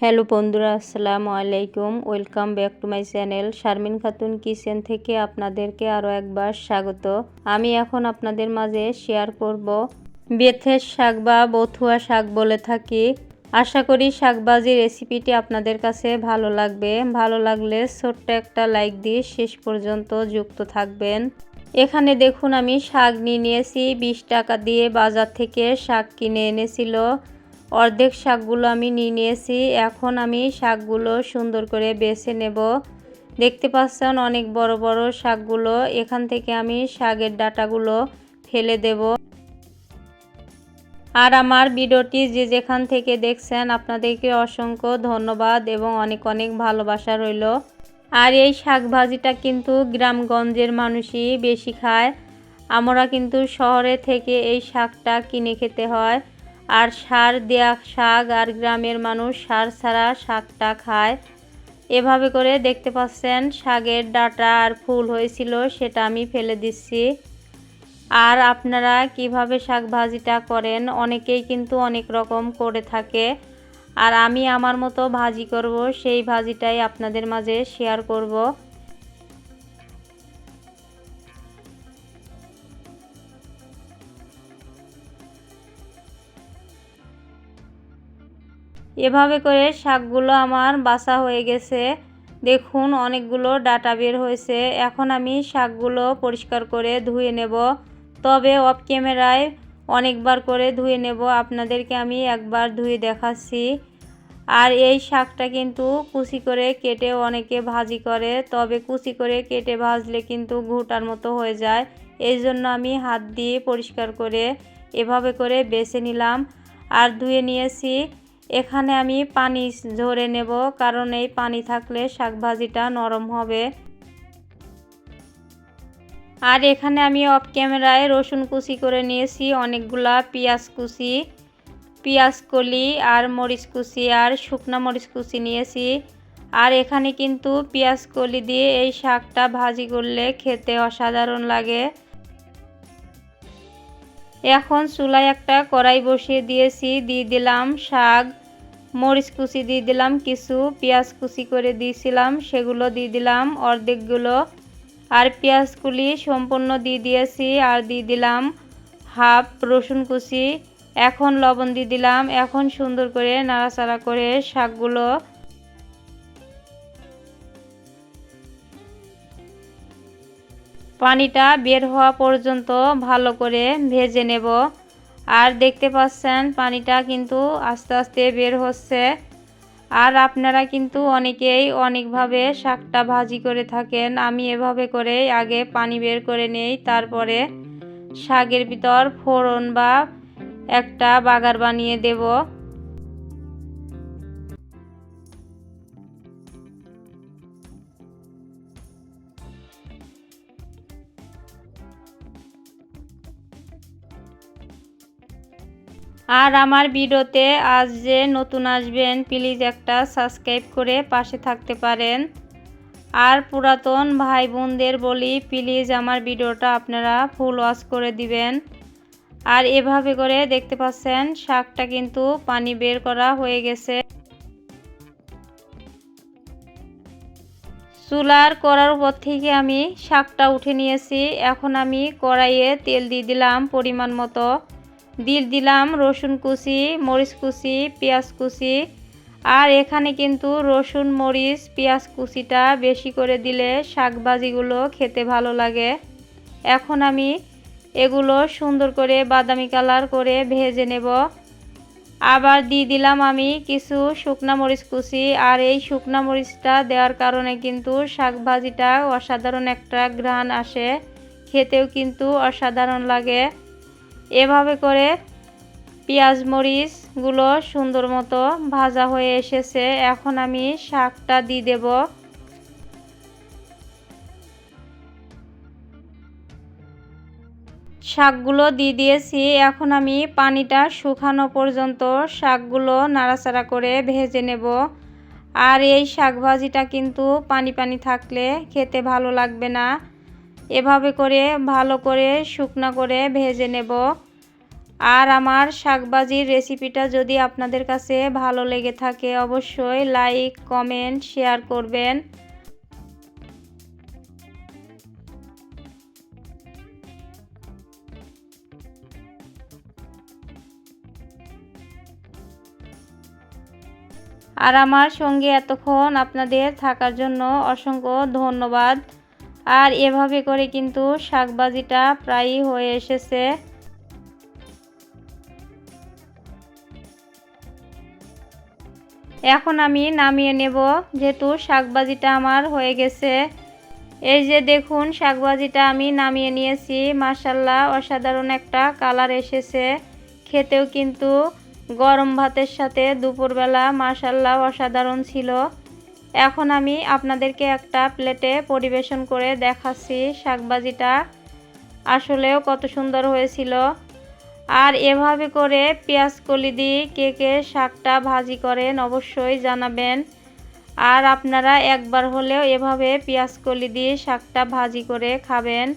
Hello বন্ধুরা, আসসালামু আলাইকুম। Welcome back to my channel Sharmin Khatun kitchen থেকে আপনাদেরকে আরও একবার স্বাগত। আমি এখন আপনাদের মাঝে শেয়ার করব বেথের শাক বা বথুয়া শাক বলে থাকি। আশা করি শাকবাজি রেসিপিটি আপনাদের কাছে ভালো লাগবে। ভালো লাগলে ছোট্ট একটা লাইক দিয়ে শেষ পর্যন্ত যুক্ত থাকবেন। এখানে দেখুন আমি শাক নিয়ে নিয়েছি, বিশ টাকা দিয়ে বাজার থেকে শাক কিনে এনেছিল। অর্ধেক শাকগুলো আমি নিয়ে নিয়েছি, এখন আমি শাকগুলো সুন্দর করে বেছে নেব। দেখতে পাচ্ছেন অনেক বড় বড় শাকগুলো, এখান থেকে আমি শাকের ডাটাগুলো ফেলে দেব। আর আমার ভিডিওটি যে যেখান থেকে দেখছেন, আপনাদেরকে অসংখ্য ধন্যবাদ এবং অনেক অনেক ভালোবাসা রইল। আর এই শাক ভাজিটা কিন্তু গ্রামগঞ্জের মানুষই বেশি খায়। আমরা কিন্তু শহরে থেকে এই শাকটা কিনে খেতে হয়। আর সার দেয়া শাক আর গ্রামের মানুষ সার ছাড়া শাকটা খায়। এভাবে করে দেখতে পাচ্ছেন শাকের ডাটা আর ফুল হয়েছিল, সেটা আমি ফেলে দিচ্ছি। আর আপনারা কীভাবে শাক ভাজিটা করেন, অনেকেই কিন্তু অনেক রকম করে থাকে। আর আমি আমার মতো ভাজি করব, সেই ভাজিটাই আপনাদের মাঝে শেয়ার করব। এভাবে করে শাকগুলো আমার বাসা হয়ে গেছে। দেখুন, অনেকগুলো ডাটা বের হয়েছে। এখন আমি শাকগুলো পরিষ্কার করে ধুয়ে নেব। তবে অফ ক্যামেরায় অনেকবার করে ধুয়ে নেব। আপনাদেরকে আমি একবার ধুয়ে দেখাচ্ছি। আর এই শাকটা কিন্তু কুচি করে কেটে অনেকে ভাজি করে, তবে কুচি করে কেটে ভাজলে কিন্তু ঘুটার মতো হয়ে যায়। এই জন্য আমি হাত দিয়ে পরিষ্কার করে এভাবে করে বেছে নিলাম। আর ধুয়ে নিয়েছি। এখানে আমি পানি ঝরে নেব, কারণ এই পানি থাকলে শাক ভাজিটা নরম হবে। আর এখানে আমি অফ ক্যামেরায় রসুন কুচি করে নিয়েছি, অনেকগুলা পেঁয়াজ কুচি, পেঁয়াজ কলি আর মরিচ কুচি আর শুকনো মরিচ কুচি নিয়েছি। আর এখানে কিন্তু পেঁয়াজ কলি দিয়ে এই শাকটা ভাজি করলে খেতে অসাধারণ লাগে। এখন চুলায় একটা কড়াই বসিয়ে দিয়েছি, দিয়ে দিলাম শাক, মরিচ কুচি দিয়ে দিলাম কিছু, পেঁয়াজ কুচি করে দিয়েছিলাম, সেগুলো দিয়ে দিলাম অর্ধেকগুলো। আর পেঁয়াজগুলি সম্পূর্ণ দিয়ে দিয়েছি আর দিয়ে দিলাম হাফ রসুন কুচি, এখন লবণ দিয়ে দিলাম, এখন সুন্দর করে নাড়াচাড়া করে শাকগুলো পানিটা বের হওয়া পর্যন্ত ভালো করে ভেজে নেব। আর দেখতে পাচ্ছেন পানিটা কিন্তু আস্তে আস্তে বের হচ্ছে। আর আপনারা কিন্তু অনেকেই অনেকভাবে শাকটা ভাজি করে থাকেন। আমি এভাবে করে আগে পানি বের করে নেই, তারপরে শাকের ভিতর ফোড়ন বা একটা বাগার বানিয়ে দেব। আর আমার ভিডিওতে আজ যে নতুন আসবেন প্লিজ একটা সাবস্ক্রাইব করে পাশে থাকতে পারেন। আর পুরাতন ভাই বোনদের বলি প্লিজ আমার ভিডিওটা আপনারা ফুল ওয়াশ করে দিবেন। আর এভাবে করে দেখতে পাচ্ছেন, শাকটা কিন্তু পানি বের করা হয়ে গেছে। চুলার করার উপর থেকে আমি শাকটা উঠে নিয়েছি। এখন আমি কড়াইয়ে তেল দিয়ে দিলাম পরিমাণ মতো। দিয়ে দিলাম রসুন কুচি, মরিচ কুচি, পেঁয়াজ কুচি। আর এখানে কিন্তু রসুন, মরিচ, পেঁয়াজ কুচিটা বেশি করে দিলে শাকভাজিগুলো খেতে ভালো লাগে। এখন আমি এগুলো সুন্দর করে বাদামি কালার করে ভেজে নেব। আবার দিয়ে দিলাম আমি কিছু শুকনা মরিচ কুচি। আর এই শুকনা মরিচটা দেওয়ার কারণে কিন্তু শাকভাজিটা অসাধারণ একটা ঘ্রাণ আসে। খেতেও কিন্তু অসাধারণ লাগে। এভাবে করে পেঁয়াজ মরিচগুলো সুন্দর মতো ভাজা হয়ে এসেছে। এখন আমি শাকটা দিয়ে দেব। শাকগুলো দিয়ে দিয়েছি। এখন আমি পানিটা শুকানো পর্যন্ত শাকগুলো নাড়াচাড়া করে ভেজে নেব। আর এই শাক ভাজিটা কিন্তু পানি পানি থাকলে খেতে ভালো লাগবে না। এভাবে করে, ভালো করে শুকনো করে ভেজে নেব। আর আমার শাকবাজির রেসিপিটা যদি আপনাদের কাছে ভালো লেগে থাকে, অবশ্যই লাইক, কমেন্ট, শেয়ার করবেন। আর আমার সঙ্গে এতক্ষণ আপনাদের থাকার জন্য অসংখ্য ধন্যবাদ। আর এভাবে করে কিন্তু শাকবাজিটা প্রায়ই হয়ে এসেছে। এখন আমি নামিয়ে নেব, যেহেতু শাকবাজিটা আমার হয়ে গেছে। এই যে দেখুন, শাকবাজিটা আমি নামিয়ে নিয়েছি। মাসাল্লাহ অসাধারণ একটা কালার এসেছে। খেতেও কিন্তু গরম ভাতের সাথে দুপুরবেলা মাসাল্লাহ অসাধারণ ছিল। এখন আমি আপনাদেরকে একটা প্লেটে পরিবেশন করে দেখাচ্ছি শাকবাজিটা। আসলেও কত সুন্দর হয়েছিল। আর এভাবে করে পেঁয়াজ কলি দিয়ে কে কে শাকটা ভাজি করেন অবশ্যই জানাবেন। আর আপনারা একবার হলেও এভাবে পেঁয়াজ কলি দিয়ে শাকটা ভাজি করে খাবেন।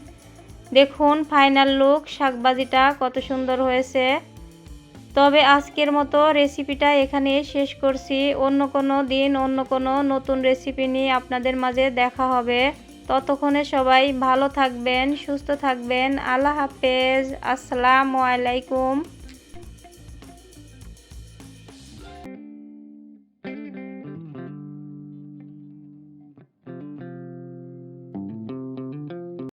দেখুন ফাইনাল লুক শাকবাজিটা কত সুন্দর হয়েছে। তবে আজকের মতো রেসিপিটা এখানে শেষ করছি। অন্য কোনো দিন অন্য কোনো নতুন রেসিপি নিয়ে আপনাদের মাঝে দেখা হবে। ততক্ষণে সবাই ভালো থাকবেন, সুস্থ থাকবেন। আল্লাহ হাফেজ। আসসালামু আলাইকুম।